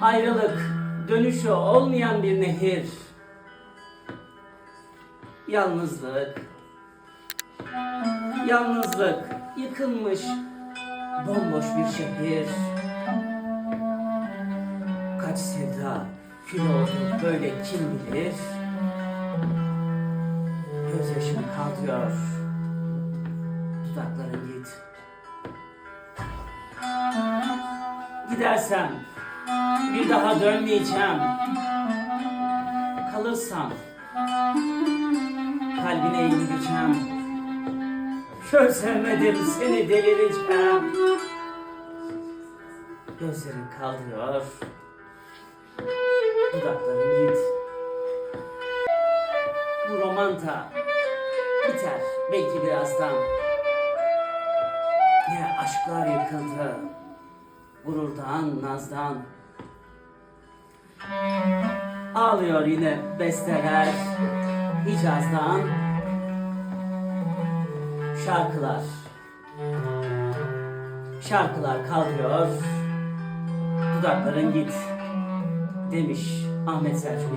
Ayrılık, dönüşü olmayan bir nehir. Yalnızlık, yalnızlık, yıkılmış, bomboş bir şehir. Kaç sevda kül oldu böyle kim bilir. Gözyaşım kalkıyor, dudakların git. Gidersem bir daha dönmeyeceğim. Kalırsam kalbine indireceğim. Kör sevmedim seni delireceğim. Gözlerin kaldırıyor. Dudakların git. Bu romanta biter belki birazdan. Ne aşklar yıkıldı. Gururdan, nazdan. Ağlıyor yine besteler. Hicaz'dan Şarkılar. Şarkılar kaldırıyor. Dudakların git Demiş Ahmet Selçuk